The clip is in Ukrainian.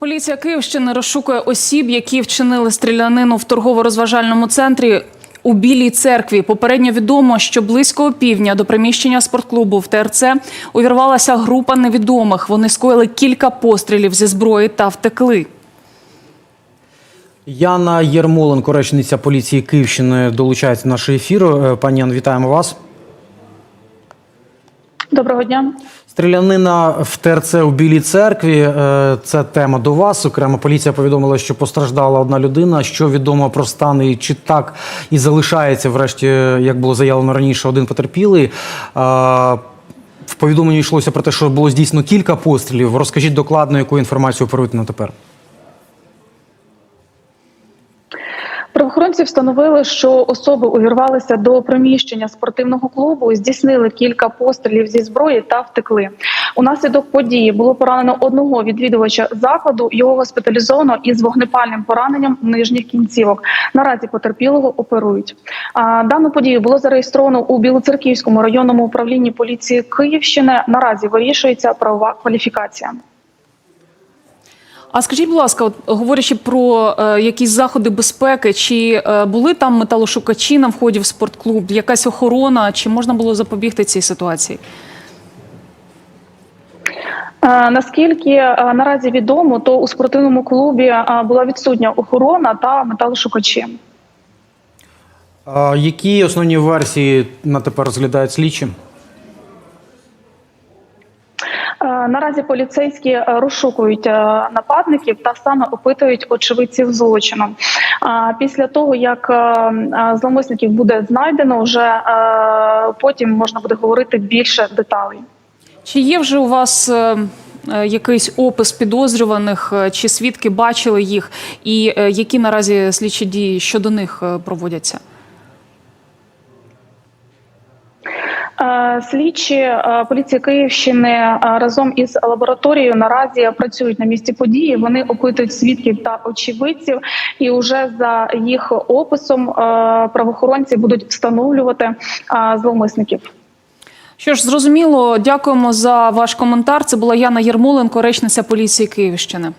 Поліція Київщини розшукує осіб, які вчинили стрілянину в торгово-розважальному центрі у Білій церкві. Попередньо відомо, що близько опівдня до приміщення спортклубу в ТРЦ увірвалася група невідомих. Вони скоїли кілька пострілів зі зброї та втекли. Яна Єрмоленко, речниця поліції Київщини, долучається до нашого ефіру. Е, Пані Ян, вітаємо вас. Доброго дня. Стрілянина в ТРЦ у Білій церкві. е, Це тема до вас. Окремо поліція повідомила, що постраждала одна людина. Що відомо про стан і чи так і залишається, врешті, як було заявлено раніше, один потерпілий. Е, В повідомленні йшлося про те, що було здійснено кілька пострілів. Розкажіть докладно, яку інформацію оперуєте на тепер. Правоохоронці встановили, що особи увірвалися до приміщення спортивного клубу, здійснили кілька пострілів зі зброї та втекли. Унаслідок події було поранено одного відвідувача закладу. Його госпіталізовано із вогнепальним пораненням нижніх кінцівок. Наразі потерпілого оперують. А, Дану подію було зареєстровано у Білоцерківському районному управлінні поліції Київщини. Наразі вирішується правова кваліфікація. А скажіть, будь ласка, от, говорячи про е, якісь заходи безпеки, чи е, були там металошукачі на вході в спортклуб, якась охорона, чи можна було запобігти цій ситуації? Е, Наскільки е, наразі відомо, то у спортивному клубі е, була відсутня охорона та металошукачі. Які основні версії на тепер розглядають слідчі? Е, Наразі поліцейські е, розшукують е, нападників та саме опитують очевидців злочину. Після того, як е, буде знайдено, вже потім можна буде говорити більше деталей. Чи є вже у вас якийсь опис підозрюваних, чи свідки бачили їх, і які наразі слідчі дії щодо них проводяться? Е, Слідчі е, поліції Київщини е, разом із лабораторією наразі працюють на місці події. Вони опитують свідків та очевидців, і вже за їх описом е, правоохоронці будуть встановлювати е, зловмисників. Що ж, зрозуміло, дякуємо за ваш коментар. Це була Яна Єрмоленко, речниця поліції Київщини.